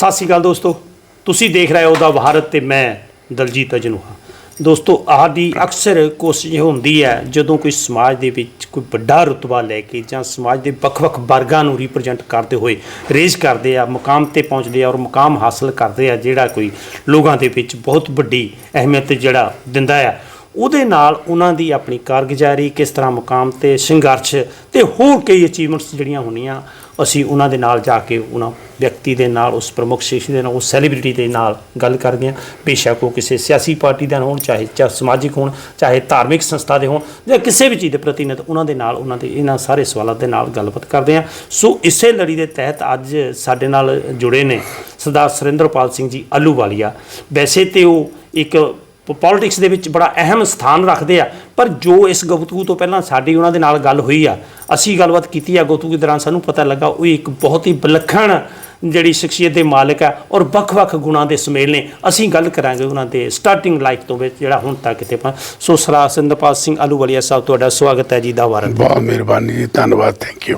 ਸਤਿ ਸ਼੍ਰੀ ਅਕਾਲ ਦੋਸਤੋ। ਤੁਸੀਂ ਦੇਖ ਰਹੇ ਹੋ ਦਾ ਭਾਰਤ ਤੇ ਮੈਂ ਦਲਜੀਤ ਅਜਨੂਹਾ। ਦੋਸਤੋ, ਆਹ ਦੀ ਅਕਸਰ ਕੋਸ਼ਿਸ਼ ਹੁੰਦੀ ਹੈ, ਜਦੋਂ ਕੋਈ ਸਮਾਜ ਦੇ ਵਿੱਚ ਕੋਈ ਵੱਡਾ ਰੁਤਬਾ ਲੈ ਕੇ ਜਾਂ ਸਮਾਜ ਦੇ ਵੱਖ-ਵੱਖ ਵਰਗਾਂ ਨੂੰ ਰਿਪਰੈਜ਼ੈਂਟ ਕਰਦੇ ਹੋਏ ਰੇਜ਼ ਕਰਦੇ ਆ, ਮੁਕਾਮ ਤੇ ਪਹੁੰਚਦੇ ਆ ਔਰ ਮੁਕਾਮ ਹਾਸਲ ਕਰਦੇ ਆ, ਜਿਹੜਾ ਕੋਈ ਲੋਕਾਂ ਦੇ ਵਿੱਚ ਬਹੁਤ ਵੱਡੀ ਅਹਿਮੀਅਤ ਜਿਹੜਾ ਦਿੰਦਾ ਆ, ਉਹਦੇ ਨਾਲ ਉਹਨਾਂ ਦੀ ਆਪਣੀ ਕਾਰਗੁਜ਼ਾਰੀ ਕਿਸ ਤਰ੍ਹਾਂ ਮੁਕਾਮ ਤੇ ਸੰਘਰਸ਼ ਤੇ ਹੋਰ ਕਈ ਅਚੀਵਮੈਂਟਸ ਜਿਹੜੀਆਂ ਹੋਣੀਆਂ ਅਸੀਂ ਉਹਨਾਂ ਦੇ ਨਾਲ ਜਾ ਕੇ ਉਹਨਾਂ ਵਿਅਕਤੀ ਦੇ ਨਾਲ, ਉਸ ਪ੍ਰਮੁੱਖ ਸ਼ਖਸ ਦੇ ਨਾਲ, ਉਸ ਸੈਲੀਬ੍ਰਿਟੀ ਦੇ ਨਾਲ ਗੱਲ ਕਰਦੇ ਹਾਂ। ਬੇਸ਼ੱਕ ਉਹ ਕਿਸੇ ਸਿਆਸੀ ਪਾਰਟੀ ਦਾ ਹੋਣ, ਚਾਹੇ ਚਾਹੇ ਸਮਾਜਿਕ ਹੋਣ, ਚਾਹੇ ਧਾਰਮਿਕ ਸੰਸਥਾ ਦੇ ਹੋਣ ਜਾਂ ਕਿਸੇ ਵੀ ਚੀਜ਼ ਦੇ ਪ੍ਰਤੀਨਿਧ ਉਹਨਾਂ ਦੇ ਨਾਲ, ਉਹਨਾਂ ਦੇ ਇਹਨਾਂ ਸਾਰੇ ਸਵਾਲਾਂ ਦੇ ਨਾਲ ਗੱਲਬਾਤ ਕਰਦੇ ਹਾਂ। ਸੋ ਇਸੇ ਲੜੀ ਦੇ ਤਹਿਤ ਅੱਜ ਸਾਡੇ ਨਾਲ ਜੁੜੇ ਨੇ ਸਰਦਾਰ ਸੁਰਿੰਦਰਪਾਲ ਸਿੰਘ ਜੀ ਆਲੂਵਾਲੀਆ ਵੈਸੇ ਤੇ ਉਹ ਇੱਕ ਪੋਲਿਟਿਕਸ ਦੇ ਵਿੱਚ ਬੜਾ ਅਹਿਮ ਸਥਾਨ ਰੱਖਦੇ ਆ। ਪਰ ਜੋ ਇਸ ਗੁਫ਼ਤਗੂ ਤੋਂ ਪਹਿਲਾਂ ਸਾਡੀ ਉਹਨਾਂ ਦੇ ਨਾਲ ਗੱਲ ਹੋਈ ਆ, ਅਸੀਂ ਗੱਲਬਾਤ ਕੀਤੀ ਆ ਗੁਫ਼ਤਗੂ ਦੌਰਾਨ ਸਾਨੂੰ ਪਤਾ ਲੱਗਾ ਉਹ ਇੱਕ ਬਹੁਤ ਹੀ ਵਿਲੱਖਣ ਜਿਹੜੀ ਸ਼ਖਸੀਅਤ ਦੇ ਮਾਲਕ ਆ ਔਰ ਵੱਖ-ਵੱਖ ਗੁਣਾਂ ਦੇ ਸੁਮੇਲ ਨੇ। ਅਸੀਂ ਗੱਲ ਕਰਾਂਗੇ ਉਹਨਾਂ ਦੇ ਸਟਾਰਟਿੰਗ ਲਾਈਫ ਤੋਂ ਵਿੱਚ ਜਿਹੜਾ ਹੁਣ ਤੱਕ ਕਿਤੇ ਆਪਾਂ ਸੋ ਸਰਾ ਸਿੰਦਰਪਾਲ ਸਿੰਘ ਆਲੂਵਾਲੀਆ ਸਾਹਿਬ, ਤੁਹਾਡਾ ਸਵਾਗਤ ਹੈ ਜੀ ਦਾ ਵਾਰਨ ਬਹੁਤ ਮਿਹਰਬਾਨੀ ਜੀ, ਧੰਨਵਾਦ ਥੈਂਕ ਯੂ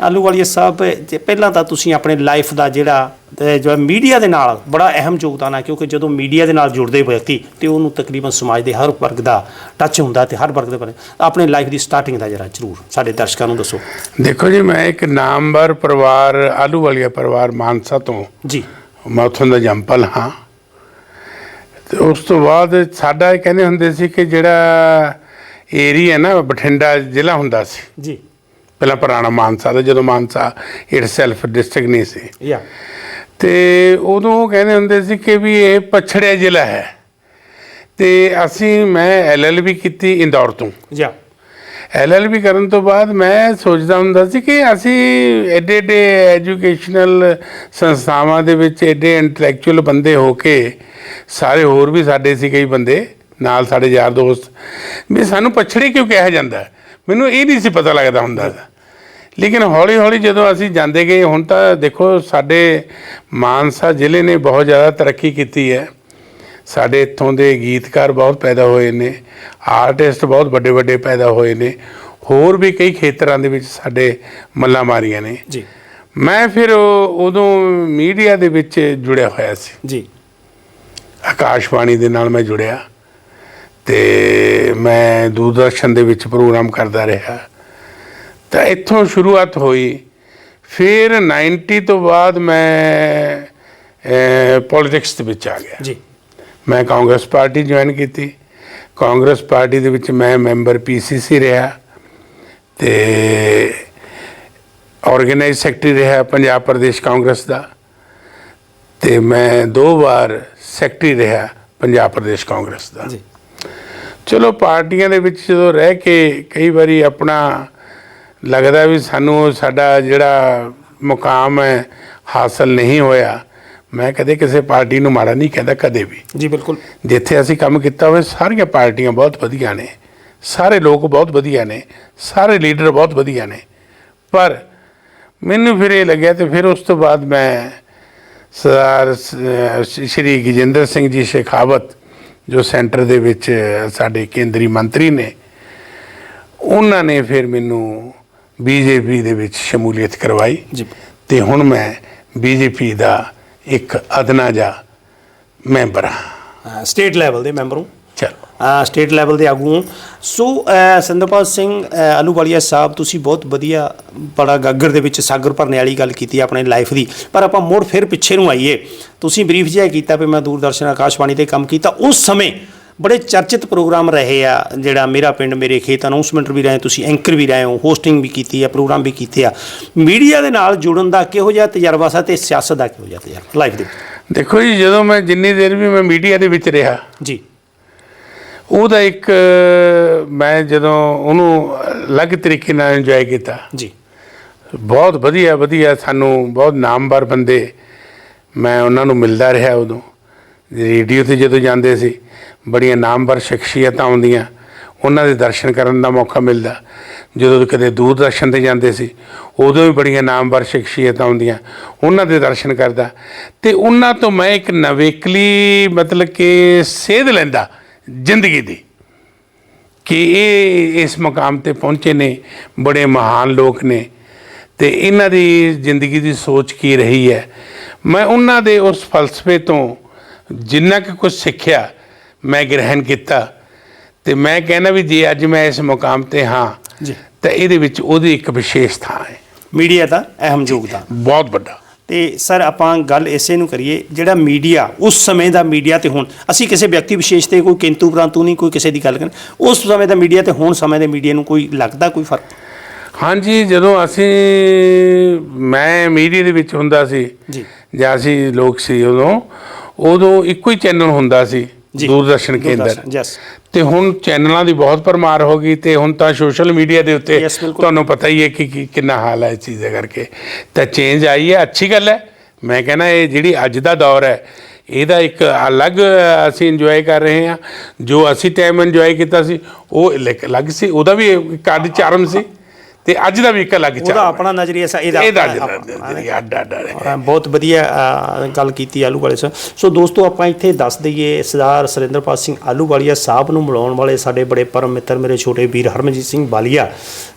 ਆਲੂਵਾਲੀਆ ਸਾਹਿਬ ਜੇ ਪਹਿਲਾਂ ਤਾਂ ਤੁਸੀਂ ਆਪਣੇ ਲਾਈਫ ਦਾ ਜਿਹੜਾ ਜਿਹੜਾ ਮੀਡੀਆ ਦੇ ਨਾਲ ਬੜਾ ਅਹਿਮ ਯੋਗਦਾਨ ਹੈ ਕਿਉਂਕਿ ਜਦੋਂ ਮੀਡੀਆ ਦੇ ਨਾਲ ਜੁੜਦੇ ਵਿਅਕਤੀ ਤੇ ਉਹਨੂੰ ਤਕਰੀਬਨ ਸਮਾਜ ਦੇ ਹਰ ਵਰਗ ਦਾ ਟੱਚ ਹੁੰਦਾ ਤੇ ਹਰ ਵਰਗ ਦੇ ਬਾਰੇ ਆਪਣੇ ਲਾਈਫ ਦੀ ਸਟਾਰਟਿੰਗ ਦਾ ਜਰਾ ਜ਼ਰੂਰ ਸਾਡੇ ਦਰਸ਼ਕਾਂ ਨੂੰ ਦੱਸੋ। ਦੇਖੋ ਜੀ ਮੈਂ ਇੱਕ ਨਾਮਵਰ ਪਰਿਵਾਰ ਆਲੂ ਵਾਲੀਆ ਪਰਿਵਾਰ ਮਾਨਸਾ ਤੋਂ। ਜੀ। ਮੈਂ ਉੱਥੋਂ ਦਾ ਜੰਪਲ ਹਾਂ। ਤੇ ਉਸ ਤੋਂ ਬਾਅਦ ਸਾਡਾ ਇਹ ਕਹਿੰਦੇ ਹੁੰਦੇ ਸੀ ਕਿ ਜਿਹੜਾ ਏਰੀਆ ਨਾ ਬਠਿੰਡਾ ਜ਼ਿਲ੍ਹਾ ਹੁੰਦਾ ਸੀ। ਜੀ। ਪਹਿਲਾਂ ਪੁਰਾਣਾ ਮਾਨਸਾ ਦਾ ਜਦੋਂ ਮਾਨਸਾ ਇਟਸੈਲਫ ਡਿਸਟ੍ਰਿਕਟ ਨਹੀਂ ਸੀ। ਯਾ ਤੇ ਉਦੋਂ ਉਹ ਕਹਿੰਦੇ ਹੁੰਦੇ ਸੀ ਕਿ ਵੀ ਇਹ ਪਛੜਿਆ ਜ਼ਿਲ੍ਹਾ ਹੈ। ਤੇ ਅਸੀਂ ਮੈਂ ਐਲਐਲਬੀ ਕੀਤੀ ਇੰਦੌਰ ਤੋਂ। ਯਾ ਐਲਐਲਬੀ ਕਰਨ ਤੋਂ ਬਾਅਦ ਮੈਂ ਸੋਚਦਾ ਹੁੰਦਾ ਸੀ ਕਿ ਅਸੀਂ ਐਡੇ ਐਡੇ ਐਜੂਕੇਸ਼ਨਲ ਸੰਸਥਾਵਾਂ ਦੇ ਵਿੱਚ ਐਡੇ ਇੰਟੈਲੈਕਚੁਅਲ ਬੰਦੇ ਹੋ ਕੇ ਸਾਰੇ ਹੋਰ ਵੀ ਸਾਡੇ ਸੀ ਕਈ ਬੰਦੇ ਨਾਲ ਸਾਡੇ ਯਾਰ ਦੋਸਤ। ਵੀ ਸਾਨੂੰ ਪਛੜੇ ਕਿਉਂ ਕਿਹਾ ਜਾਂਦਾ ਹੈ? ਮੈਨੂੰ ਇਹ ਨਹੀਂ ਸੀ ਪਤਾ ਲੱਗਦਾ ਹੁੰਦਾ ਲੇਕਿਨ ਹੌਲੀ ਹੌਲੀ ਜਦੋਂ ਅਸੀਂ ਜਾਂਦੇ ਗਏ ਹੁਣ ਤਾਂ ਦੇਖੋ ਸਾਡੇ ਮਾਨਸਾ ਜ਼ਿਲ੍ਹੇ ਨੇ ਬਹੁਤ ਜ਼ਿਆਦਾ ਤਰੱਕੀ ਕੀਤੀ ਹੈ। ਸਾਡੇ ਇੱਥੋਂ ਦੇ ਗੀਤਕਾਰ ਬਹੁਤ ਪੈਦਾ ਹੋਏ ਨੇ ਆਰਟਿਸਟ ਬਹੁਤ ਵੱਡੇ ਵੱਡੇ ਪੈਦਾ ਹੋਏ ਨੇ ਹੋਰ ਵੀ ਕਈ ਖੇਤਰਾਂ ਦੇ ਵਿੱਚ ਸਾਡੇ ਮੱਲਾਂ ਮਾਰੀਆਂ ਨੇ। ਜੀ। ਮੈਂ ਫਿਰ ਉਦੋਂ ਮੀਡੀਆ ਦੇ ਵਿੱਚ ਜੁੜਿਆ ਹੋਇਆ ਸੀ। ਜੀ। ਆਕਾਸ਼ਵਾਣੀ ਦੇ ਨਾਲ ਮੈਂ ਜੁੜਿਆ। ਤੇ ਮੈਂ ਦੂਰਦਰਸ਼ਨ ਦੇ ਵਿੱਚ ਪ੍ਰੋਗਰਾਮ ਕਰਦਾ ਰਿਹਾ। ਤਾਂ ਇੱਥੋਂ ਸ਼ੁਰੂਆਤ ਹੋਈ। ਫਿਰ 90 ਤੋਂ ਬਾਅਦ ਮੈਂ ਪੋਲਿਟਿਕਸ ਦੇ ਵਿੱਚ ਆ ਗਿਆ। ਜੀ। ਮੈਂ ਕਾਂਗਰਸ ਪਾਰਟੀ ਜੁਆਇਨ ਕੀਤੀ। ਕਾਂਗਰਸ ਪਾਰਟੀ ਦੇ ਵਿੱਚ ਮੈਂ ਮੈਂਬਰ ਪੀਸੀਸੀ ਰਿਹਾ। ਤੇ ਆਰਗੇਨਾਈਜ਼ ਸੈਕਟਰੀ ਰਿਹਾ ਪੰਜਾਬ ਪ੍ਰਦੇਸ਼ ਕਾਂਗਰਸ ਦਾ। ਤੇ ਮੈਂ ਦੋ ਵਾਰ ਸੈਕਟਰੀ ਰਿਹਾ ਪੰਜਾਬ ਪ੍ਰਦੇਸ਼ ਕਾਂਗਰਸ ਦਾ। ਜੀ। ਚਲੋ ਪਾਰਟੀਆਂ ਦੇ ਵਿੱਚ ਜਦੋਂ ਰਹਿ ਕੇ ਕਈ ਵਾਰੀ ਆਪਣਾ ਲੱਗਦਾ ਵੀ ਸਾਨੂੰ ਸਾਡਾ ਜਿਹੜਾ ਮੁਕਾਮ ਹੈ ਹਾਸਲ ਨਹੀਂ ਹੋਇਆ। ਮੈਂ ਕਦੇ ਕਿਸੇ ਪਾਰਟੀ ਨੂੰ ਮਾੜਾ ਨਹੀਂ ਕਹਿੰਦਾ ਕਦੇ ਵੀ। ਜੀ ਬਿਲਕੁਲ। ਜਿੱਥੇ ਅਸੀਂ ਕੰਮ ਕੀਤਾ ਹੋਵੇ ਸਾਰੀਆਂ ਪਾਰਟੀਆਂ ਬਹੁਤ ਵਧੀਆ ਨੇ। ਸਾਰੇ ਲੋਕ ਬਹੁਤ ਵਧੀਆ ਨੇ। ਸਾਰੇ ਲੀਡਰ ਬਹੁਤ ਵਧੀਆ ਨੇ। ਪਰ ਮੈਨੂੰ ਫਿਰ ਇਹ ਲੱਗਿਆ ਤੇ ਫਿਰ ਉਸ ਤੋਂ ਬਾਅਦ ਮੈਂ ਸਰਦਾਰ ਸ਼੍ਰੀ ਗਜਿੰਦਰ ਸਿੰਘ ਜੀ ਸ਼ੇਖਾਵਤ ਜੋ ਸੈਂਟਰ ਦੇ ਵਿੱਚ ਸਾਡੇ ਕੇਂਦਰੀ ਮੰਤਰੀ ਨੇ ਉਹਨਾਂ ਨੇ ਫਿਰ ਮੈਨੂੰ ਬੀਜੇਪੀ ਦੇ ਵਿੱਚ ਸ਼ਮੂਲੀਅਤ ਕਰਵਾਈ। ਜੀ। ਤੇ ਹੁਣ ਮੈਂ ਬੀਜੇਪੀ ਦਾ ਇੱਕ ਅਦਨਾ ਜਾ ਮੈਂਬਰ ਹਾਂ। ਸਟੇਟ ਲੈਵਲ ਦੇ ਮੈਂਬਰ ਹਾਂ। ਚਲੋ। ਸਟੇਟ ਲੈਵਲ ਦੇ ਆਗੂ। ਸੋ ਸਿੰਦਰਪਾਲ ਸਿੰਘ ਅਹ, ਆਲੂਵਾਲੀਆ ਸਾਹਿਬ ਤੁਸੀਂ ਬਹੁਤ ਵਧੀਆ ਬੜਾ ਗਾਗਰ ਦੇ ਵਿੱਚ ਸਾਗਰ ਭਰਨੇ ਵਾਲੀ ਗੱਲ ਕੀਤੀ ਆਪਣੇ ਲਾਈਫ ਦੀ। ਪਰ ਆਪਾਂ ਮੁੜ ਫਿਰ ਪਿੱਛੇ ਨੂੰ ਆਈਏ। ਤੁਸੀਂ ਬਰੀਫ ਜਿਹਾ ਕੀਤਾ ਵੀ ਮੈਂ ਦੂਰਦਰਸ਼ਨ ਆਕਾਸ਼ਵਾਣੀ ਤੇ ਕੰਮ ਕੀਤਾ। ਉਸ ਸਮੇਂ ਬੜੇ ਚਰਚਿਤ ਪ੍ਰੋਗਰਾਮ ਰਹੇ ਆ ਜਿਹੜਾ ਮੇਰਾ ਪਿੰਡ ਮੇਰੇ ਖੇਤ ਅਨਾਉਂਸਮੈਂਟ ਵੀ ਰਹੇ ਤੁਸੀਂ ਐਂਕਰ ਵੀ ਰਹੇ ਹੋ ਹੋਸਟਿੰਗ ਵੀ ਕੀਤੀ ਆ ਪ੍ਰੋਗਰਾਮ ਵੀ ਕੀਤੇ ਆ। ਮੀਡੀਆ ਦੇ ਨਾਲ ਜੁੜਨ ਦਾ ਕਿਹੋ ਜਿਹਾ ਤਜਰਬਾ ਸੀ ਤੇ ਸਿਆਸਤ ਦਾ ਕਿਹੋ ਜਿਹਾ ਤਜਰਬਾ? ਲਾਈਫ ਦੇ? ਦੇਖੋ ਜੀ ਜਦੋਂ ਮੈਂ ਜਿੰਨੀ ਦੇਰ ਵੀ ਮੈਂ ਮੀਡੀਆ ਦੇ ਵਿੱਚ ਰਿਹਾ ਜੀ। ਉਹਦਾ ਇੱਕ ਮੈਂ ਜਦੋਂ ਉਹਨੂੰ ਅਲੱਗ ਤਰੀਕੇ ਨਾਲ ਇੰਜੋਏ ਕੀਤਾ। ਜੀ। ਬਹੁਤ ਵਧੀਆ ਵਧੀਆ ਸਾਨੂੰ ਬਹੁਤ ਨਾਮਵਰ ਬੰਦੇ ਮੈਂ ਉਹਨਾਂ ਨੂੰ ਮਿਲਦਾ ਰਿਹਾ ਉਦੋਂ। ਰੇਡੀਓ ਤੇ ਜਦੋਂ ਜਾਂਦੇ ਸੀ ਬੜੀਆਂ ਨਾਮਵਰ ਸ਼ਖਸੀਅਤਾਂ ਆਉਂਦੀਆਂ ਉਹਨਾਂ ਦੇ ਦਰਸ਼ਨ ਕਰਨ ਦਾ ਮੌਕਾ ਮਿਲਦਾ। ਜਦੋਂ ਕਦੇ ਦੂਰਦਰਸ਼ਨ ਤੇ ਜਾਂਦੇ ਸੀ ਉਦੋਂ ਵੀ ਬੜੀਆਂ ਨਾਮਵਰ ਸ਼ਖਸੀਅਤਾਂ ਆਉਂਦੀਆਂ ਉਹਨਾਂ ਦੇ ਦਰਸ਼ਨ ਕਰਦਾ। ਤੇ ਉਹਨਾਂ ਤੋਂ ਮੈਂ ਇੱਕ ਨਵੇਕਲੀ ਮਤਲਬ ਕਿ ਸੇਧ ਲੈਂਦਾ। ਜ਼ਿੰਦਗੀ ਦੀ ਕਿ ਇਹ ਇਸ ਮਕਾਮ ਤੇ ਪਹੁੰਚੇ ਨੇ ਬੜੇ ਮਹਾਨ ਲੋਕ ਨੇ ਤੇ ਇਹਨਾਂ ਦੀ ਜ਼ਿੰਦਗੀ ਦੀ ਸੋਚ ਕੀ ਰਹੀ ਹੈ? ਮੈਂ ਉਹਨਾਂ ਦੇ ਉਸ ਫਲਸਫੇ ਤੋਂ ਜਿੰਨਾ ਕੁ ਕੁਝ ਸਿੱਖਿਆ ਮੈਂ ਗ੍ਰਹਿਣ ਕੀਤਾ ਤੇ ਮੈਂ ਕਹਿੰਦਾ ਵੀ ਜੇ ਅੱਜ ਮੈਂ ਇਸ ਮੁਕਾਮ ਤੇ ਹਾਂ ਜੀ। ਤਾਂ ਇਹਦੇ ਵਿੱਚ ਉਹਦੀ ਇੱਕ ਵਿਸ਼ੇਸ਼ ਥਾਂ ਹੈ। ਮੀਡੀਆ ਦਾ ਅਹਿਮ ਯੋਗਦਾਨ। ਬਹੁਤ ਵੱਡਾ। ਤੇ ਸਰ ਆਪਾਂ ਗੱਲ ਇਸੇ ਨੂੰ ਕਰੀਏ ਜਿਹੜਾ ਮੀਡੀਆ ਉਸ ਸਮੇਂ ਦਾ ਮੀਡੀਆ ਤੇ ਹੁਣ ਅਸੀਂ ਕਿਸੇ ਵਿਅਕਤੀ ਵਿਸ਼ੇਸ਼ ਤੇ ਕੋਈ ਕਿੰਤੂ ਪ੍ਰੰਤੂ ਨਹੀਂ ਕੋਈ ਕਿਸੇ ਦੀ ਗੱਲ ਕਰਨ ਉਸ ਸਮੇਂ ਦਾ ਮੀਡੀਆ ਤੇ ਹੁਣ ਸਮੇਂ ਦੇ ਮੀਡੀਆ ਨੂੰ ਕੋਈ ਲੱਗਦਾ ਕੋਈ ਫ਼ਰਕ ਹਾਂਜੀ ਜਦੋਂ ਅਸੀਂ ਮੈਂ ਮੀਡੀਆ ਦੇ ਵਿੱਚ ਹੁੰਦਾ ਸੀ ਜੀ ਜਾਂ ਅਸੀਂ ਲੋਕ ਸੀ ਉਦੋਂ ਉਦੋਂ ਇੱਕੋ ਹੀ ਚੈਨਲ ਹੁੰਦਾ ਸੀ। ਦੂਰਦਰਸ਼ਨ ਕੇਂਦਰ। ਯੈਸ ਤੇ ਹੁਣ ਚੈਨਲਾਂ ਦੀ ਬਹੁਤ ਪਰਮਾਰ ਹੋ ਗਈ ਤੇ ਹੁਣ ਤਾਂ ਸੋਸ਼ਲ ਮੀਡੀਆ ਦੇ ਉੱਤੇ। ਤੁਹਾਨੂੰ ਪਤਾ ਹੀ ਹੈ ਕਿ ਕਿ ਕਿੰਨਾ ਹਾਲ ਹੈ ਇਸ ਚੀਜ਼ ਦਾ ਕਰਕੇ। ਤਾਂ ਚੇਂਜ ਆਈ ਹੈ ਅੱਛੀ ਗੱਲ ਹੈ। ਮੈਂ ਕਹਿੰਦਾ ਇਹ ਜਿਹੜੀ ਅੱਜ ਦਾ ਦੌਰ ਹੈ ਇਹਦਾ ਇੱਕ ਅਲੱਗ ਅਸੀਂ ਇੰਜੋਏ ਕਰ ਰਹੇ ਹਾਂ। ਜੋ ਅਸੀਂ ਟਾਈਮ ਇੰਜੋਏ ਕੀਤਾ ਸੀ ਉਹ ਅਲੱਗ ਸੀ ਉਹਦਾ ਵੀ ਅੱਡ ਚਾਰਮ ਸੀ। ਤੇ ਅੱਜ ਦਾ ਵੀ ਇੱਕ ਅਲੱਗ ਉਹਦਾ ਚਾਰਮ ਹੈ। ਆਪਣਾ ਨਜ਼ਰੀਆ ਸਾ ਇਹਦਾ ਇਹਦਾ ਆਪਣਾ- ਜਿਹੜਾ ਅੱਡ ਅੱਡ ਅ, ਬਹੁਤ ਵਧੀਆ ਅ, ਗੱਲ ਕੀਤੀ ਆਲੂ ਵਾਲੇ ਸਾਹਿਬ ਸੋ ਦੋਸਤੋ ਆਪਾਂ ਇੱਥੇ ਦੱਸ ਦਈਏ ਸਰਦਾਰ ਸੁਰਿੰਦਰਪਾਲ ਸਿੰਘ ਆਲੂ ਵਾਲੀਆ ਸਾਹਿਬ ਨੂੰ ਮਿਲਾਉਣ ਵਾਲੇ ਸਾਡੇ ਬੜੇ ਪਰਮ ਮਿੱਤਰ ਮੇਰੇ ਛੋਟੇ ਵੀਰ ਹਰਮਨਜੀਤ ਸਿੰਘ ਬਾਲੀਆ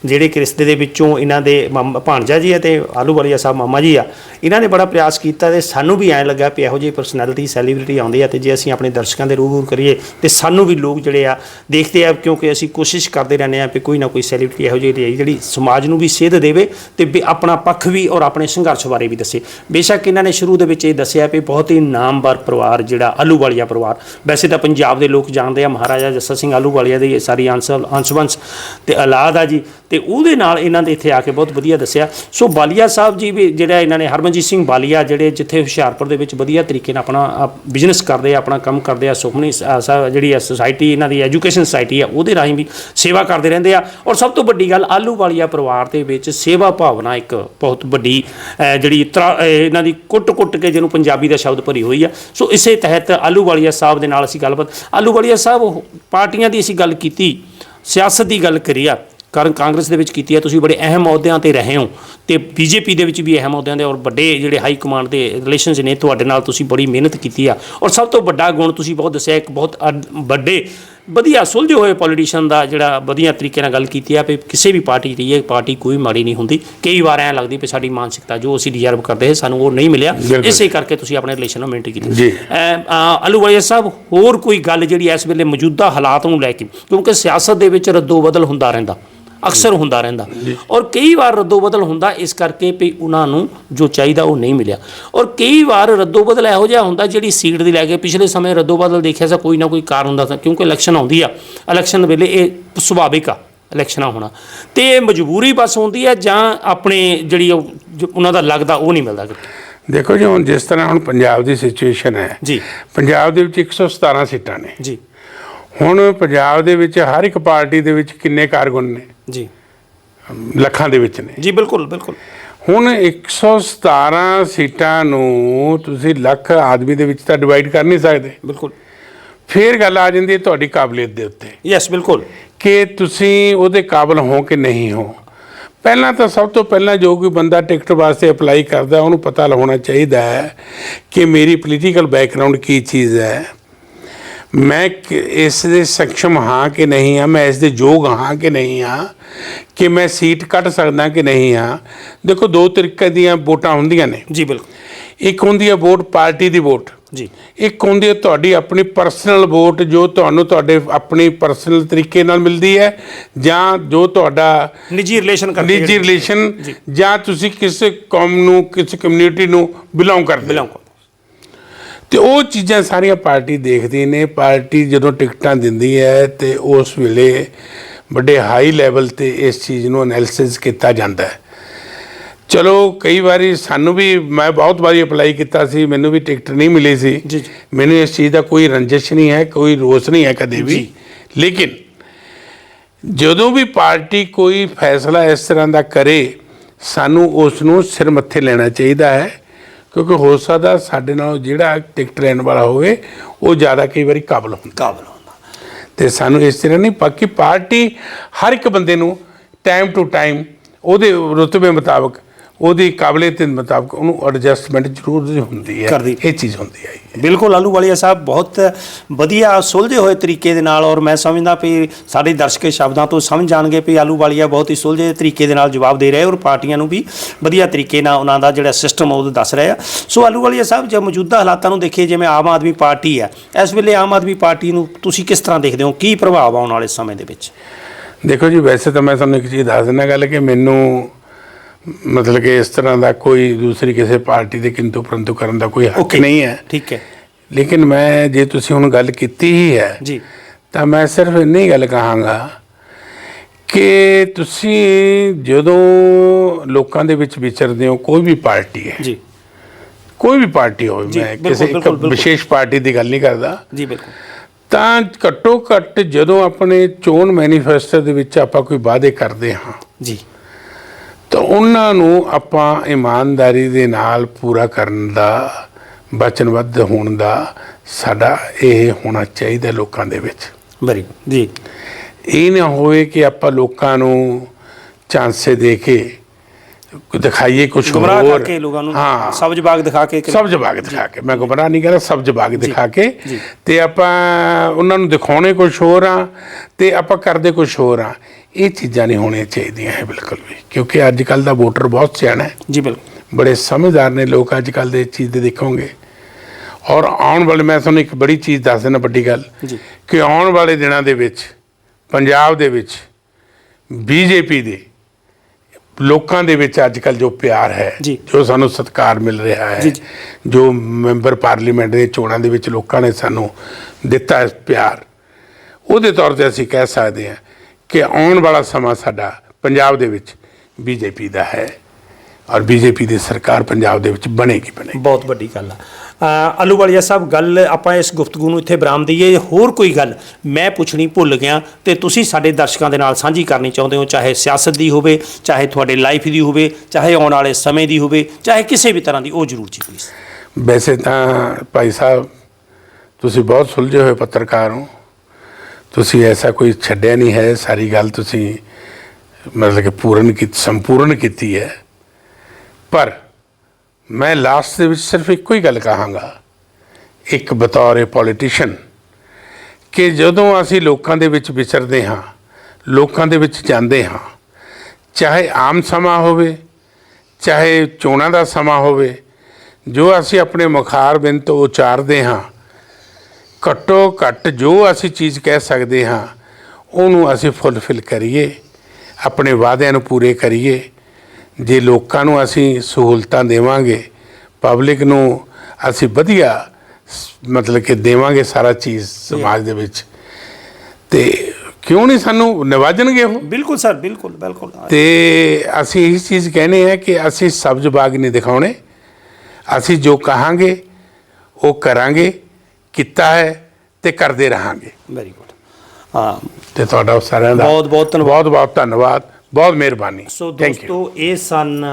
ਜਿਹੜੇ ਕਿ ਰਿਸ਼ਤੇ ਦੇ ਵਿੱਚੋਂ ਇਹਨਾਂ ਦੇ ਮਾਮਾ- ਭਾਣਜਾ ਜੀ ਹੈ ਤੇ ਆਲੂ ਵਾਲੀਆ ਸਾਹਿਬ ਮਾਮਾ ਜੀ ਆ। ਇਹਨਾਂ ਨੇ ਬੜਾ ਪ੍ਰਯਾਸ ਕੀਤਾ ਤੇ ਸਾਨੂੰ ਵੀ ਐਂ ਲੱਗਾ ਵੀ ਇਹੋ ਜਿਹੀ ਪਰਸਨੈਲਿਟੀ ਸੈਲੀਬ੍ਰਿਟੀ ਆਉਂਦੀ ਆ ਤੇ ਜੇ ਅਸੀਂ ਆਪਣੇ ਦਰਸ਼ਕਾਂ ਦੇ ਰੂਬਰੂ ਕਰੀਏ ਤੇ ਸਾਨੂੰ ਵੀ ਲੋਕ ਜਿਹੜੇ ਆ ਦੇਖਦੇ ਆ ਕਿਉਂਕਿ ਅਸੀਂ ਕੋਸ਼ਿਸ਼ ਕਰਦੇ ਰਹਿੰਦੇ ਆ ਵੀ ਕੋਈ ਨਾ ਕੋਈ ਸੈਲੀਬ੍ਰਿਟੀ ਇਹੋ ਜਿਹੀ ਰਹੀ ਜਿਹੜੀ ਸਮਾਜ ਨੂੰ ਵੀ ਸੇਧ ਦੇਵੇ ਤੇ ਵੀ ਆਪਣਾ ਪੱਖ ਵੀ ਔਰ ਆਪਣੇ ਸੰਘਰਸ਼ ਬਾਰੇ ਵੀ ਦੱਸੇ। ਬੇਸ਼ੱਕ ਇਹਨਾਂ ਨੇ ਸ਼ੁਰੂ ਦੇ ਵਿੱਚ ਇਹ ਦੱਸਿਆ ਵੀ ਬਹੁਤ ਹੀ ਨਾਮਵਰ ਪਰਿਵਾਰ, ਜਿਹੜਾ ਆਲੂਵਾਲੀਆ ਪਰਿਵਾਰ। ਵੈਸੇ ਤਾਂ ਪੰਜਾਬ ਦੇ ਲੋਕ ਜਾਣਦੇ ਆ, ਮਹਾਰਾਜਾ ਜੱਸਾ ਸਿੰਘ ਆਲੂਵਾਲੀਆ ਦੀ ਸਾਰੀ ਅੰਸ਼, ਅੰਸ਼ਵੰਸ਼ ਤੇ ਔਲਾਦ ਆ ਜੀ। ਤੇ ਉਹਦੇ ਨਾਲ ਇਹਨਾਂ ਦੇ ਇੱਥੇ ਆ ਕੇ ਬਹੁਤ ਵਧੀਆ ਦੱਸਿਆ। ਸੋ ਬਾਲੀਆ ਸਾਹਿਬ ਜੀ ਵੀ ਜਿਹੜਾ ਇਹਨਾਂ ਨੇ ਹਰਮਨਜੀਤ ਸਿੰਘ ਬਾਲੀਆ, ਜਿਹੜੇ ਜਿੱਥੇ ਹੁਸ਼ਿਆਰਪੁਰ ਦੇ ਵਿੱਚ ਵਧੀਆ ਤਰੀਕੇ ਨਾਲ ਆਪਣਾ ਬਿਜ਼ਨਸ ਕਰਦੇ ਆ, ਆਪਣਾ ਕੰਮ ਕਰਦੇ ਆ, ਸੁਖਮਨੀ ਜਿਹੜੀ ਆ ਸੁਸਾਇਟੀ ਇਹਨਾਂ ਦੀ ਐਜੂਕੇਸ਼ਨ ਸੁਸਾਇਟੀ ਆ, ਉਹਦੇ ਰਾਹੀਂ ਵੀ ਸੇਵਾ ਕਰਦੇ ਰਹਿੰਦੇ ਆ। ਔਰ ਸਭ ਤੋਂ ਵੱਡੀ ਗੱਲ ਆਲੂ ਵਾਲੀਆ ਪਰਿਵਾਰ ਦੇ ਵਿੱਚ ਸੇਵਾ ਭਾਵਨਾ ਇੱਕ ਬਹੁਤ ਵੱਡੀ ਜਿਹੜੀ ਤਰਾ- ਇਹਨਾਂ ਦੀ ਕੁੱਟ-ਕੁੱਟ ਕੇ ਜਿਹਨੂੰ ਪੰਜਾਬੀ ਦਾ ਸ਼ਬਦ ਭਰੀ ਹੋਈ ਆ। ਸੋ ਇਸੇ ਤਹਿਤ ਆਲੂ ਵਾਲੀਆ ਸਾਹਿਬ ਦੇ ਨਾਲ ਅਸੀਂ ਗੱਲਬਾਤ ਆਲੂ ਵਾਲੀਆ ਸਾਹਿਬ ਪਾਰਟੀਆਂ ਦੀ ਅਸੀਂ ਗੱਲ ਕੀਤੀ, ਸਿਆਸਤ ਦੀ ਗੱਲ ਕਰੀ ਆ, ਕਾਰਨ ਕਾਂਗਰਸ ਦੇ ਵਿੱਚ ਕੀਤੀ ਹੈ ਤੁਸੀਂ ਬੜੇ ਅਹਿਮ ਅਹੁਦਿਆਂ ਤੇ ਰਹੇ ਹੋ ਤੇ ਬੀਜੇਪੀ ਦੇ ਵਿੱਚ ਵੀ ਅਹਿਮ ਅਹੁਦਿਆਂ ਦੇ ਔਰ ਵੱਡੇ ਜਿਹੜੇ ਹਾਈ ਕਮਾਂਡ ਦੇ ਰਿਲੇਸ਼ਨਸ ਨੇ ਤੁਹਾਡੇ ਨਾਲ ਤੁਸੀਂ ਬੜੀ ਮਿਹਨਤ ਕੀਤੀ ਆ। ਔਰ ਸਭ ਤੋਂ ਵੱਡਾ ਗੁਣ ਤੁਸੀਂ ਬਹੁਤ ਦੱਸਿਆ, ਇੱਕ ਬਹੁਤ ਅਡ- ਵੱਡੇ ਵਧੀਆ ਸੁਲਝੇ ਹੋਏ ਪੋਲੀਟੀਸ਼ੀਅਨ ਦਾ ਜਿਹੜਾ ਵਧੀਆ ਤਰੀਕੇ ਨਾਲ ਗੱਲ ਕੀਤੀ ਆ ਵੀ ਕਿਸੇ ਵੀ ਪਾਰਟੀ ਦੀ ਇਹ ਪਾਰਟੀ ਕੋਈ ਮਾੜੀ ਨਹੀਂ ਹੁੰਦੀ ਕਈ ਵਾਰ ਐਂ ਲੱਗਦੀ ਵੀ ਸਾਡੀ ਮਾਨਸਿਕਤਾ ਜੋ ਅਸੀਂ ਡਿਜ਼ਰਵ ਕਰਦੇ ਹਾਂ ਸਾਨੂੰ ਉਹ ਨਹੀਂ ਮਿਲਿਆ। ਇਸੇ ਕਰਕੇ ਤੁਸੀਂ ਆਪਣੇ ਰਿਲੇਸ਼ਨ ਨੂੰ ਮੇਨਟੇਨ ਕੀਤੀ ਜੀ। ਅਲੂ ਵਾਲੀਆ ਸਾਹਿਬ ਹੋਰ ਕੋਈ ਗੱਲ ਜਿਹੜੀ ਇਸ ਵੇਲੇ ਮੌਜੂਦਾ ਹਾਲਾਤ ਨੂੰ ਲੈ ਕੇ ਕਿਉਂਕਿ ਸਿਆਸਤ ਦੇ ਵਿੱਚ ਰੱਦੋ ਬਦਲ ਹੁੰਦਾ ਰਹਿੰਦਾ ਅਕਸਰ ਹੁੰਦਾ ਰਹਿੰਦਾ। ਔਰ ਕਈ ਵਾਰ ਰੱਦੋ ਬਦਲ ਹੁੰਦਾ ਇਸ ਕਰਕੇ ਵੀ ਉਹਨਾਂ ਨੂੰ ਜੋ ਚਾਹੀਦਾ ਉਹ ਨਹੀਂ ਮਿਲਿਆ। ਔਰ ਕਈ ਵਾਰ ਰੱਦੋ ਬਦਲ ਇਹੋ ਜਿਹਾ ਹੁੰਦਾ ਜਿਹੜੀ ਸੀਟ ਦੀ ਲੈ ਕੇ ਪਿਛਲੇ ਸਮੇਂ ਰੱਦੋ ਬਦਲ ਦੇਖਿਆ ਸੀ ਕੋਈ ਨਾ ਕੋਈ ਕਾਰਨ ਹੁੰਦਾ ਸੀ ਕਿਉਂਕਿ ਇਲੈਕਸ਼ਨ ਆਉਂਦੀ ਆ। ਇਲੈਕਸ਼ਨ ਵੇਲੇ ਇਹ ਸੁਭਾਵਿਕ ਆ ਇਲੈਕਸ਼ਨਾਂ ਹੋਣਾ। ਤੇ ਇਹ ਮਜਬੂਰੀ ਬਸ ਹੁੰਦੀ ਹੈ ਜਾਂ ਆਪਣੇ ਜਿਹੜੀ ਉਹ- ਜੋ ਉਹਨਾਂ ਦਾ ਲੱਗਦਾ ਉਹ ਨਹੀਂ ਮਿਲਦਾ ਦੇਖੋ ਜੀ ਹੁਣ ਜਿਸ ਤਰ੍ਹਾਂ ਹੁਣ ਪੰਜਾਬ ਦੀ ਸਿਚੁਏਸ਼ਨ ਹੈ। ਜੀ। ਪੰਜਾਬ ਦੇ ਵਿੱਚ 117 ਸੀਟਾਂ ਨੇ। ਜੀ। ਹੁਣ ਪੰਜਾਬ ਦੇ ਵਿੱਚ ਹਰ ਇੱਕ ਪਾਰਟੀ ਦੇ ਵਿੱਚ ਕਿੰਨੇ ਕਾਰਕੁਨ ਨੇ? ਜੀ। ਲੱਖਾਂ ਦੇ ਵਿੱਚ ਨੇ। ਜੀ ਬਿਲਕੁਲ ਬਿਲਕੁਲ। ਹੁਣ 117 ਸੀਟਾਂ ਨੂੰ ਤੁਸੀਂ ਲੱਖ ਆਦਮੀ ਦੇ ਵਿੱਚ ਤਾਂ ਡਿਵਾਈਡ ਕਰ ਨਹੀਂ ਸਕਦੇ। ਬਿਲਕੁਲ। ਫੇਰ ਗੱਲ ਆ ਜਾਂਦੀ ਹੈ ਤੁਹਾਡੀ ਕਾਬਲੀਅਤ ਦੇ ਉੱਤੇ। ਯੈਸ ਬਿਲਕੁਲ। ਕਿ ਤੁਸੀਂ ਉਹਦੇ ਕਾਬਲ ਹੋ ਕਿ ਨਹੀਂ ਹੋ। ਪਹਿਲਾਂ ਤਾਂ ਸਭ ਤੋਂ ਪਹਿਲਾਂ ਜੋ ਕੋਈ ਬੰਦਾ ਟਿਕਟ ਵਾਸਤੇ ਅਪਲਾਈ ਕਰਦਾ ਉਹਨੂੰ ਪਤਾ ਹੋਣਾ ਚਾਹੀਦਾ ਹੈ ਕਿ ਮੇਰੀ ਪੋਲੀਟੀਕਲ ਬੈਕਗ੍ਰਾਉਂਡ ਕੀ ਚੀਜ਼ ਹੈ। ਮੈਂ ਇਸ ਦੇ ਸક્ષਮ ਹਾਂ ਕਿ ਨਹੀਂ ਹਾਂ? ਮੈਂ ਇਸ ਦੇ ਯੋਗ ਹਾਂ ਕਿ ਨਹੀਂ ਹਾਂ? ਕਿ ਮੈਂ ਸੀਟ ਕੱਢ ਸਕਦਾ ਕਿ ਨਹੀਂ ਹਾਂ? ਦੇਖੋ ਦੋ ਤਰੀਕੇ ਦੀਆਂ ਵੋਟਾਂ ਹੁੰਦੀਆਂ ਨੇ। ਜੀ ਬਿਲਕੁਲ। ਇੱਕ ਹੁੰਦੀ ਹੈ ਵੋਟ ਪਾਰਟੀ ਦੀ ਵੋਟ। ਜੀ। ਇੱਕ ਹੁੰਦੀ ਹੈ ਤੁਹਾਡੀ ਆਪਣੀ ਪਰਸਨਲ ਵੋਟ ਜੋ ਤੁਹਾਨੂੰ ਤੁਹਾਡੇ ਆਪਣੀ ਪਰਸਨਲ ਤਰੀਕੇ ਨਾਲ ਮਿਲਦੀ ਹੈ ਜਾਂ ਜੋ ਤੁਹਾਡਾ ਨਿੱਜੀ ਰਿਲੇਸ਼ਨ ਕਰਕੇ ਨਿੱਜੀ ਰਿਲੇਸ਼ਨ ਜਾਂ। ਤੁਸੀਂ ਕਿਸੇ ਕੌਮ ਨੂੰ ਕਿਸੇ ਕਮਿਊਨਿਟੀ ਨੂੰ ਬਿਲੋਂਗ ਕਰਦੇ ਹੋ। ਬਿਲੋਂਗ ਤੇ ਉਹ ਚੀਜ਼ਾਂ ਸਾਰੀਆਂ ਪਾਰਟੀ ਦੇਖਦੀ ਨੇ ਪਾਰਟੀ ਜਦੋਂ ਟਿਕਟਾਂ ਦਿੰਦੀ ਹੈ ਤੇ ਉਸ ਵੇਲੇ ਵੱਡੇ ਹਾਈ ਲੈਵਲ ਤੇ ਇਸ ਚੀਜ਼ ਨੂੰ ਐਨਾਲਿਸਿਸ ਕੀਤਾ ਜਾਂਦਾ ਹੈ ਚਲੋ ਕਈ ਵਾਰੀ ਸਾਨੂੰ ਵੀ ਮੈਂ ਬਹੁਤ ਵਾਰੀ ਅਪਲਾਈ ਕੀਤਾ ਸੀ ਮੈਨੂੰ ਵੀ ਟਿਕਟ ਨਹੀਂ ਮਿਲੀ ਸੀ। ਮੈਨੂੰ ਇਸ ਚੀਜ਼ ਦਾ ਕੋਈ ਰੰਜਿਸ਼ ਨਹੀਂ ਹੈ ਕੋਈ ਰੋਸ ਨਹੀਂ ਹੈ ਕਦੇ ਵੀ। ਲੇਕਿਨ ਜਦੋਂ ਵੀ ਪਾਰਟੀ ਕੋਈ ਫੈਸਲਾ ਇਸ ਤਰ੍ਹਾਂ ਦਾ ਕਰੇ ਸਾਨੂੰ ਉਸ ਨੂੰ ਸਿਰ ਮੱਥੇ ਲੈਣਾ ਚਾਹੀਦਾ ਹੈ ਕਿਉਂਕਿ ਹੋ ਸਕਦਾ ਸਾਡੇ ਨਾਲ ਜਿਹੜਾ ਟਿਕਟ ਲੈਣ ਵਾਲਾ ਹੋਵੇ ਉਹ ਜ਼ਿਆਦਾ ਕਈ ਵਾਰੀ ਕਾਬਲ ਹੁੰਦਾ। ਕਾਬਲ ਹੁੰਦਾ। ਤੇ ਸਾਨੂੰ ਇਸ ਤਰ੍ਹਾਂ ਨਹੀਂ ਬਾਕੀ ਪਾਰਟੀ ਹਰ ਇੱਕ ਬੰਦੇ ਨੂੰ ਟਾਈਮ ਟੂ ਟਾਈਮ ਉਹਦੇ ਰੁਤਬੇ ਮੁਤਾਬਕ ਉਹਦੀ ਕਾਬਲੀਅਤ ਦੇ ਮੁਤਾਬਕ ਉਹਨੂੰ ਐਡਜਸਟਮੈਂਟ ਜ਼ਰੂਰ ਹੁੰਦੀ ਹੈ ਕਰਦੀ। ਇਹ ਚੀਜ਼ ਹੁੰਦੀ ਹੈ। ਬਿਲਕੁਲ ਆਲੂ ਵਾਲੀਆ ਸਾਹਿਬ ਬਹੁਤ ਵਧੀਆ ਸੁਲਝੇ ਹੋਏ ਤਰੀਕੇ ਦੇ ਨਾਲ ਔਰ ਮੈਂ ਸਮਝਦਾ ਵੀ ਸਾਡੇ ਦਰਸ਼ਕ ਸ਼ਬਦਾਂ ਤੋਂ ਸਮਝ ਜਾਣਗੇ ਵੀ ਆਲੂ ਵਾਲੀਆ ਬਹੁਤ ਹੀ ਸੁਲਝੇ ਤਰੀਕੇ ਦੇ ਨਾਲ ਜਵਾਬ ਦੇ ਰਹੇ ਔਰ ਪਾਰਟੀਆਂ ਨੂੰ ਵੀ ਵਧੀਆ ਤਰੀਕੇ ਨਾਲ ਉਹਨਾਂ ਦਾ ਜਿਹੜਾ ਸਿਸਟਮ ਉਹ ਦੱਸ ਰਹੇ ਆ ਸੋ ਆਲੂ ਵਾਲੀਆ ਸਾਹਿਬ ਜੇ ਮੌਜੂਦਾ ਹਾਲਾਤਾਂ ਨੂੰ ਦੇਖੀਏ ਜਿਵੇਂ ਆਮ ਆਦਮੀ ਪਾਰਟੀ ਹੈ ਇਸ ਵੇਲੇ ਆਮ ਆਦਮੀ ਪਾਰਟੀ ਨੂੰ ਤੁਸੀਂ ਕਿਸ ਤਰ੍ਹਾਂ ਦੇਖਦੇ ਹੋ ਕੀ ਪ੍ਰਭਾਵ ਆਉਣ ਵਾਲੇ ਸਮੇਂ ਦੇ ਵਿੱਚ ਦੇਖੋ ਜੀ ਵੈਸੇ ਤਾਂ ਮੈਂ ਤੁਹਾਨੂੰ ਇੱਕ ਚੀਜ਼ ਦੱਸ ਦਿੰਦਾ ਗੱਲ ਕਿ ਮੈਨੂੰ ਮਤਲਬ ਕਿ ਇਸ ਤਰ੍ਹਾਂ ਦਾ ਕੋਈ ਦੂਸਰੀ ਕਿਸੇ ਪਾਰਟੀ ਦੇ ਕਿੰਤੂ ਪਰੰਤੂ ਕਰਨ ਦਾ ਕੋਈ ਹੱਕ Okay, ਨਹੀਂ ਹੈ। ਠੀਕ ਹੈ। ਲੇਕਿਨ ਮੈਂ ਜੇ ਤੁਸੀਂ ਹੁਣ ਗੱਲ ਕੀਤੀ ਹੀ ਹੈ ਜੀ। ਤਾਂ ਮੈਂ ਸਿਰਫ ਇੰਨੀ ਗੱਲ ਕਹਾਂਗਾ ਕਿ ਤੁਸੀਂ ਜਦੋਂ ਲੋਕਾਂ ਦੇ ਵਿੱਚ ਵਿਚਰਦੇ ਹੋ ਕੋਈ ਵੀ ਪਾਰਟੀ ਹੈ ਜੀ। ਕੋਈ ਵੀ ਪਾਰਟੀ ਹੋਵੇ ਜੀ, ਮੈਂ ਬਿਲਕੁਲ, ਕਿਸੇ ਇੱਕ ਬਿਲਕੁਲ, ਬਿਲਕੁਲ। ਵਿਸ਼ੇਸ਼ ਪਾਰਟੀ ਦੀ ਗੱਲ ਨਹੀਂ ਕਰਦਾ। ਜੀ ਬਿਲਕੁਲ। ਤਾਂ ਘੱਟੋ ਘੱਟ ਜਦੋਂ ਆਪਣੇ ਚੋਣ ਮੈਨੀਫੈਸਟੋ ਦੇ ਵਿੱਚ ਆਪਾਂ ਕੋਈ ਵਾਅਦੇ ਕਰਦੇ ਹਾਂ ਜੀ। ਤਾਂ ਉਹਨਾਂ ਨੂੰ ਆਪਾਂ ਇਮਾਨਦਾਰੀ ਦੇ ਨਾਲ ਪੂਰਾ ਕਰਨ ਦਾ ਵਚਨਬੱਧ ਹੋਣ ਦਾ ਸਾਡਾ ਇਹ ਹੋਣਾ ਚਾਹੀਦਾ ਲੋਕਾਂ ਦੇ ਵਿੱਚ। ਵੈਰੀ ਜੀ। ਇਹ ਨਾ ਹੋਵੇ ਕਿ ਆਪਾਂ ਲੋਕਾਂ ਨੂੰ ਚਾਂਸੇ ਦੇ ਕੇ ਦਿਖਾਈਏ ਕੁਝ ਗੁੰਮਰਾਹ ਕਰਕੇ ਲੋਕਾਂ ਨੂੰ ਹਾਂ। ਸਬਜ਼ ਜਵਾਗ ਦਿਖਾ ਕੇ ਸਬਜ਼ ਬਾਗ ਦਿਖਾ ਕੇ। ਮੈਂ ਗੁੰਮਰਾਹ ਨਹੀਂ ਕਹਿੰਦਾ ਸਬਜ਼ ਬਾਗ ਦਿਖਾ ਕੇ। ਤੇ ਆਪਾਂ ਉਹਨਾਂ ਨੂੰ ਦਿਖਾਉਣੇ ਕੁਝ ਹੋਰ ਆ ਤੇ ਆਪਾਂ ਕਰਦੇ ਕੁਝ ਹੋਰ ਆ। ਇਹ ਚੀਜ਼ਾਂ ਨਹੀਂ ਹੋਣੀਆਂ ਚਾਹੀਦੀਆਂ ਹੈ ਬਿਲਕੁਲ ਵੀ। ਕਿਉਂਕਿ ਅੱਜ ਕੱਲ ਦਾ ਵੋਟਰ ਬਹੁਤ ਸਿਆਣਾ ਹੈ। ਜੀ ਬਿਲਕੁਲ। ਬੜੇ ਸਮਝਦਾਰ ਨੇ ਲੋਕ ਅੱਜ ਕੱਲ ਦੇ ਚੀਜ਼ ਦੇ ਦੇਖੋਗੇ। ਔਰ ਆਉਣ ਵਾਲੇ ਮੈਂ ਤੁਹਾਨੂੰ ਇੱਕ ਬੜੀ ਚੀਜ਼ ਦੱਸ ਦੇਣਾ ਵੱਡੀ ਗੱਲ। ਕਿ ਆਉਣ ਵਾਲੇ ਦਿਨਾਂ ਦੇ ਵਿੱਚ ਪੰਜਾਬ ਦੇ ਵਿੱਚ ਬੀਜੇਪੀ ਦੇ ਲੋਕਾਂ ਦੇ ਵਿੱਚ ਅੱਜ ਕੱਲ ਜੋ ਪਿਆਰ ਹੈ ਜੀ। ਸਾਨੂੰ ਸਤਿਕਾਰ ਮਿਲ ਰਿਹਾ ਹੈ ਜੀ, ਮੈਂਬਰ ਪਾਰਲੀਮੈਂਟ ਦੇ ਚੋਣਾਂ ਦੇ ਵਿੱਚ ਲੋਕਾਂ ਨੇ ਸਾਨੂੰ ਦਿੱਤਾ ਹੈ ਪਿਆਰ ਉਹਦੇ ਤੌਰ ਤੇ ਅਸੀਂ ਕਹਿ ਸਕਦੇ ਹਾਂ ਕਿ ਆਉਣ ਵਾਲਾ ਸਮਾਂ ਸਾਡਾ ਪੰਜਾਬ ਦੇ ਵਿੱਚ ਬੀਜੇਪੀ ਦਾ ਹੈ ਔਰ ਬੀਜੇਪੀ ਦੀ ਸਰਕਾਰ ਪੰਜਾਬ ਦੇ ਵਿੱਚ ਬਣੇਗੀ ਬਣੇਗੀ। ਬਹੁਤ ਵੱਡੀ ਗੱਲ ਆ। ਅਹ ਸਾਹਿਬ, ਗੱਲ ਆਪਾਂ ਇਸ ਗੁਫ਼ਤਗੂ ਨੂੰ ਇੱਥੇ ਬਰਾਮ ਦਈਏ। ਹੋਰ ਕੋਈ ਗੱਲ ਮੈਂ ਪੁੱਛਣੀ ਭੁੱਲ ਗਿਆ ਤੇ ਤੁਸੀਂ ਸਾਡੇ ਦਰਸ਼ਕਾਂ ਦੇ ਨਾਲ ਸਾਂਝੀ ਕਰਨੀ ਚਾਹੁੰਦੇ ਹੋ, ਚਾਹੇ ਸਿਆਸਤ ਦੀ ਹੋਵੇ, ਚਾਹੇ ਤੁਹਾਡੇ ਲਾਈਫ ਦੀ ਹੋਵੇ, ਚਾਹੇ ਆਉਣ ਵਾਲੇ ਸਮੇਂ ਦੀ ਹੋਵੇ, ਚਾਹੇ ਕਿਸੇ ਵੀ ਤਰ੍ਹਾਂ ਦੀ। ਉਹ ਜ਼ਰੂਰ ਜੀ ਪਲੀਜ਼ ਵੈਸੇ ਤਾਂ ਭਾਈ ਸਾਹਿਬ, ਤੁਸੀਂ ਬਹੁਤ ਸੁਲਝੇ ਹੋਏ ਪੱਤਰਕਾਰ ਹੋ। ਤੁਸੀਂ ਐਸਾ ਕੋਈ ਛੱਡਿਆ ਨਹੀਂ ਹੈ, ਸਾਰੀ ਗੱਲ ਤੁਸੀਂ ਮਤਲਬ ਕਿ ਪੂਰਨ ਕੀ, ਸੰਪੂਰਨ ਕੀਤੀ ਹੈ। ਪਰ ਮੈਂ ਲਾਸਟ ਦੇ ਵਿੱਚ ਸਿਰਫ ਇੱਕੋ ਹੀ ਗੱਲ ਕਹਾਂਗਾ। ਇੱਕ ਬਤੌਰ ਪੋਲੀਟੀਸ਼ੀਅਨ ਕਿ ਜਦੋਂ ਅਸੀਂ ਲੋਕਾਂ ਦੇ ਵਿੱਚ ਵਿਚਰਦੇ ਹਾਂ, ਲੋਕਾਂ ਦੇ ਵਿੱਚ ਜਾਂਦੇ ਹਾਂ, ਚਾਹੇ ਆਮ ਸਮਾਂ ਹੋਵੇ, ਚਾਹੇ ਚੋਣਾਂ ਦਾ ਸਮਾਂ ਹੋਵੇ, ਜੋ ਅਸੀਂ ਆਪਣੇ ਮੁਖਾਰ ਬਿੰਦ ਤੋਂ ਉਚਾਰਦੇ ਹਾਂ, ਘੱਟੋ ਘੱਟ ਜੋ ਅਸੀਂ ਚੀਜ਼ ਕਹਿ ਸਕਦੇ ਹਾਂ, ਉਹਨੂੰ ਅਸੀਂ ਫੁੱਲਫਿਲ ਕਰੀਏ, ਆਪਣੇ ਵਾਅਦਿਆਂ ਨੂੰ ਪੂਰੇ ਕਰੀਏ ਜੇ ਲੋਕਾਂ ਨੂੰ ਅਸੀਂ ਸਹੂਲਤਾਂ ਦੇਵਾਂਗੇ ਪਬਲਿਕ ਨੂੰ ਅਸੀਂ ਵਧੀਆ ਮਤਲਬ ਕਿ ਦੇਵਾਂਗੇ ਸਾਰਾ ਚੀਜ਼ ਸਮਾਜ ਦੇ ਵਿੱਚ। ਤੇ ਕਿਉਂ ਨਹੀਂ ਸਾਨੂੰ ਨਿਵਾਜਣਗੇ ਉਹ? ਬਿਲਕੁਲ ਸਰ ਬਿਲਕੁਲ ਬਿਲਕੁਲ। ਤੇ ਅਸੀਂ ਇਹ ਚੀਜ਼ ਕਹਿੰਦੇ ਆ ਕਿ ਅਸੀਂ ਸਬਜ਼ ਬਾਗ ਨਹੀਂ ਦਿਖਾਉਣੇ। ਅਸੀਂ ਜੋ ਕਹਾਂਗੇ ਉਹ ਕਰਾਂਗੇ ਕੀਤਾ ਹੈ ਤੇ ਕਰਦੇ ਰਹਾਂਗੇ। ਵੈਰੀ ਗੁੱਡ ਹਾਂ। ਤੇ ਤੁਹਾਡਾ ਸਾਰਿਆਂ ਦਾ ਬਹੁਤ- ਬਹੁਤ ਧੰਨਵਾਦ। ਬਹੁਤ ਬਹੁਤ ਧੰਨਵਾਦ। ਬਹੁਤ ਮਿਹਰਬਾਨੀ ਸੋ. ਦੋਸਤੋ ਇਹ ਸਨ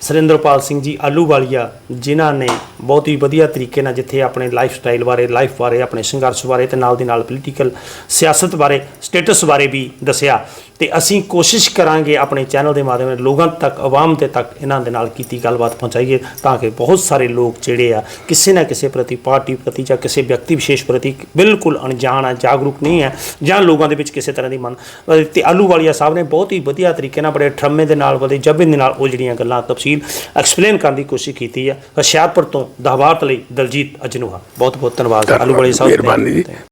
ਸੁਰਿੰਦਰਪਾਲ ਸਿੰਘ ਜੀ ਆਲੂਵਾਲੀਆ ਜਿਨ੍ਹਾਂ ਨੇ ਬਹੁਤ ਹੀ ਵਧੀਆ ਤਰੀਕੇ ਨਾਲ ਜਿੱਥੇ ਆਪਣੇ ਲਾਈਫ ਸਟਾਈਲ ਬਾਰੇ ਲਾਈਫ ਬਾਰੇ ਆਪਣੇ ਸੰਘਰਸ਼ ਬਾਰੇ ਤੇ ਨਾਲ ਦੀ ਨਾਲ ਪੋਲੀਟੀਕਲ ਸਿਆਸਤ ਬਾਰੇ ਸਟੇਟਸ ਬਾਰੇ ਵੀ ਦੱਸਿਆ ਤੇ ਅਸੀਂ ਕੋਸ਼ਿਸ਼ ਕਰਾਂਗੇ ਆਪਣੇ ਚੈਨਲ ਦੇ ਮਾਧਿਅਮ ਨਾਲ ਲੋਕਾਂ ਤੱਕ ਆਵਾਮ ਦੇ ਤੱਕ ਇਹਨਾਂ ਦੇ ਨਾਲ ਕੀਤੀ ਗੱਲਬਾਤ ਪਹੁੰਚਾਈਏ ਤਾਂ ਕਿ ਬਹੁਤ ਸਾਰੇ ਲੋਕ ਜਿਹੜੇ ਆ ਕਿਸੇ ਨਾ ਕਿਸੇ ਪ੍ਰਤੀ ਪਾਰਟੀ ਪ੍ਰਤੀ ਜਾਂ ਕਿਸੇ ਵਿਅਕਤੀ ਵਿਸ਼ੇਸ਼ ਪ੍ਰਤੀ ਬਿਲਕੁਲ ਅਣਜਾਣ ਹੈ ਜਾਗਰੂਕ ਨਹੀਂ ਹੈ ਜਾਂ ਲੋਕਾਂ ਦੇ ਵਿੱਚ ਕਿਸੇ ਤਰ੍ਹਾਂ ਦੀ ਮਨ ਤੇ ਆਲੂਵਾਲੀਆ ਸਾਹਿਬ ਨੇ ਬਹੁਤ ਹੀ ਵਧੀਆ ਤਰੀਕੇ ਨਾਲ ਬੜੇ ਠਰਮੇ ਦੇ ਨਾਲ ਬੜੇ ਜਬੇ ਦੇ ਨਾਲ ਉਹ ਜਿਹੜੀਆਂ ਗੱਲਾਂ ਤਫਸੀਲ ਐਕਸਪਲੇਨ ਕਰਨ ਦੀ ਕੋਸ਼ਿਸ਼ ਕੀਤੀ ਹੈ ਹੁਸ਼ਿਆਰਪੁਰ ਤੋਂ ਦਹਵਾਤ ਲਈ ਦਲਜੀਤ ਅਜਨੂਹਾ। ਬਹੁਤ ਬਹੁਤ ਧੰਨਵਾਦ ਆਲੂਵਾਲੀਆ ਸਾਹਿਬ ਮਿਹਰਬਾਨੀ ਜੀ।